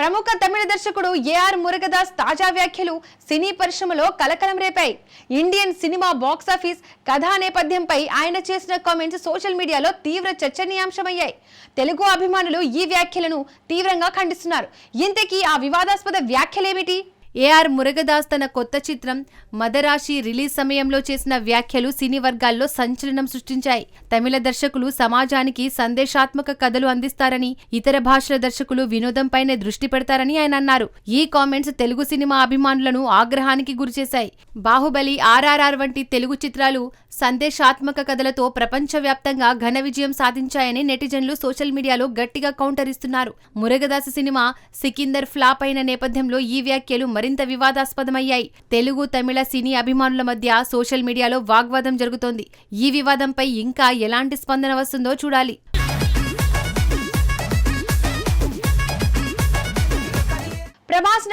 ప్రముఖ తమిళ దర్శకుడు ఏఆర్ మురుగదాస్ తాజా వ్యాఖ్యలు సినీ పరిశ్రమలో కలకలం రేపాయి. ఇండియన్ సినిమా బాక్సాఫీస్ కథా నేపథ్యంపై ఆయన చేసిన కామెంట్స్ సోషల్ మీడియాలో తీవ్ర చర్చనీయాంశమయ్యాయి. తెలుగు అభిమానులు ఈ వ్యాఖ్యలను తీవ్రంగా ఖండిస్తున్నారు. ఇంతకీ ఆ వివాదాస్పద వ్యాఖ్యలేమిటి? ఏఆర్ మురగదాస్ తన కొత్త చిత్రం మదరాశి రిలీజ్ సమయంలో చేసిన వ్యాఖ్యలు సినీ వర్గాల్లో సంచలనం సృష్టించాయి. తమిళ దర్శకులు సమాజానికి సందేశాత్మక కథలు అందిస్తారని ఇతర భాషల దర్శకులు వినోదంపైనే దృష్టి పెడతారని ఆయన అన్నారు. ఈ కామెంట్స్ తెలుగు సినిమా అభిమానులను ఆగ్రహానికి గురిచేశాయి. బాహుబలి ఆర్ఆర్ఆర్ వంటి తెలుగు చిత్రాలు సందేశాత్మక కథలతో ప్రపంచవ్యాప్తంగా ఘన విజయం సాధించాయని నెటిజన్లు సోషల్ మీడియాలో గట్టిగా కౌంటర్ ఇస్తున్నారు మురగదాస్ సినిమా సికిందర్ ఫ్లాప్ అయిన నేపథ్యంలో ఈ వ్యాఖ్యలు మరింత వివాదాస్పదమయ్యాయి. తెలుగు తమిళ సినీ అభిమానుల మధ్య సోషల్ మీడియాలో వాగ్వాదం జరుగుతోంది. ఈ వివాదంపై ఇంకా ఎలాంటి స్పందన వస్తుందో చూడాలి.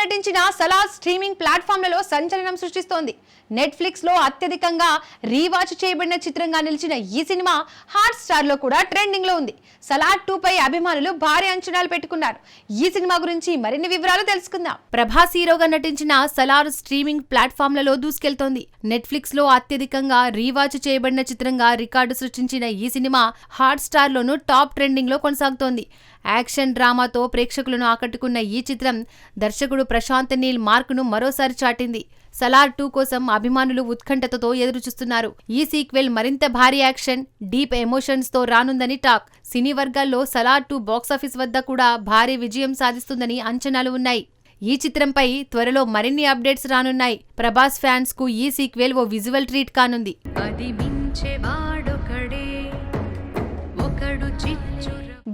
నటించిన సలార్ స్ట్రీమింగ్ ప్లాట్ఫామ్లలో సంచలనం సృష్టిస్తోంది. నెట్ఫ్లిక్స్లో అత్యధికంగా రీవాచ్ చేయబడిన చిత్రంగా నిలిచిన ఈ సినిమా హాట్ స్టార్లో కూడా ట్రెండింగ్లో ఉంది. సలార్ టూ పై అభిమానులు భారీ అంచనాలు పెట్టుకున్నారు. ఈ సినిమా గురించి మరిన్ని వివరాలు తెలుసుకుందాం. ప్రభాస్ హీరోగా నటించిన సలార్ స్ట్రీమింగ్ ప్లాట్ఫామ్లలో దూసుకెళ్తోంది. నెట్ఫ్లిక్స్లో అత్యధికంగా రీవాచ్ చేయబడిన చిత్రంగా రికార్డు సృష్టించిన ఈ సినిమా హాట్ స్టార్ లోను టాప్ ట్రెండింగ్లో కొనసాగుతోంది. యాక్షన్ డ్రామాతో ప్రేక్షకులను ఆకట్టుకున్న ఈ చిత్రం దర్శకుడు ప్రశాంత్ నీల్ మార్కును మరోసారి చాటింది. సలార్ టూ కోసం అభిమానులు ఉత్కంఠతతో ఎదురుచూస్తున్నారు. ఈ సీక్వెల్ మరింత భారీ యాక్షన్ డీప్ ఎమోషన్స్తో రానుందని టాక్. సినీ వర్గాల్లో సలార్ టూ బాక్సాఫీస్ వద్ద కూడా భారీ విజయం సాధిస్తుందని అంచనాలు ఉన్నాయి. ఈ చిత్రంపై త్వరలో మరిన్ని అప్డేట్స్ రానున్నాయి. ప్రభాస్ ఫ్యాన్స్కు ఈ సీక్వెల్ ఓ విజువల్ ట్రీట్ కానుంది.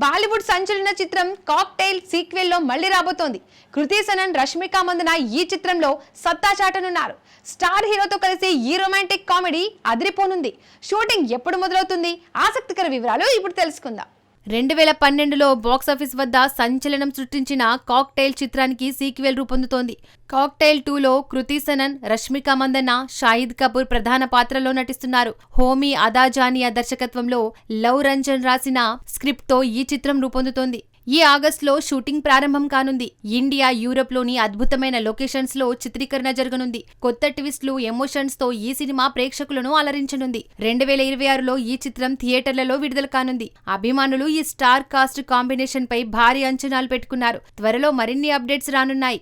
బాలీవుడ్ సంచలన చిత్రం కాక్టైల్ సీక్వెల్లో మళ్ళీ రాబోతోంది. కృతి సనన్ రష్మిక మందన ఈ చిత్రంలో సత్తా చాటనున్నారు. స్టార్ హీరోతో కలిసి ఈ రొమాంటిక్ కామెడీ అదిరిపోనుంది. షూటింగ్ ఎప్పుడు మొదలవుతుంది? ఆసక్తికర వివరాలు ఇప్పుడు తెలుసుకుందాం. రెండు వేల పన్నెండులో బాక్సాఫీస్ వద్ద సంచలనం సృష్టించిన కాక్టైల్ చిత్రానికి సీక్వెల్ రూపొందుతోంది. కాక్టైల్ టూలో కృతి సనన్ రష్మిక మందన్న షాహిద్ కపూర్ ప్రధాన పాత్రలో నటిస్తున్నారు. హోమీ అదాజానియా దర్శకత్వంలో లవ్ రంజన్ రాసిన స్క్రిప్ట్తో ఈ చిత్రం రూపొందుతోంది. ఈ ఆగస్టులో షూటింగ్ ప్రారంభం కానుంది. ఇండియా యూరప్లోని అద్భుతమైన లొకేషన్స్లో చిత్రీకరణ జరగనుంది. కొత్త ట్విస్ట్లు ఎమోషన్స్తో ఈ సినిమా ప్రేక్షకులను అలరించనుంది. రెండు వేల ఇరవై ఆరులో ఈ చిత్రం థియేటర్లలో విడుదల కానుంది. అభిమానులు ఈ స్టార్ కాస్ట్ కాంబినేషన్ పై భారీ అంచనాలు పెట్టుకున్నారు. త్వరలో మరిన్ని అప్డేట్స్ రానున్నాయి.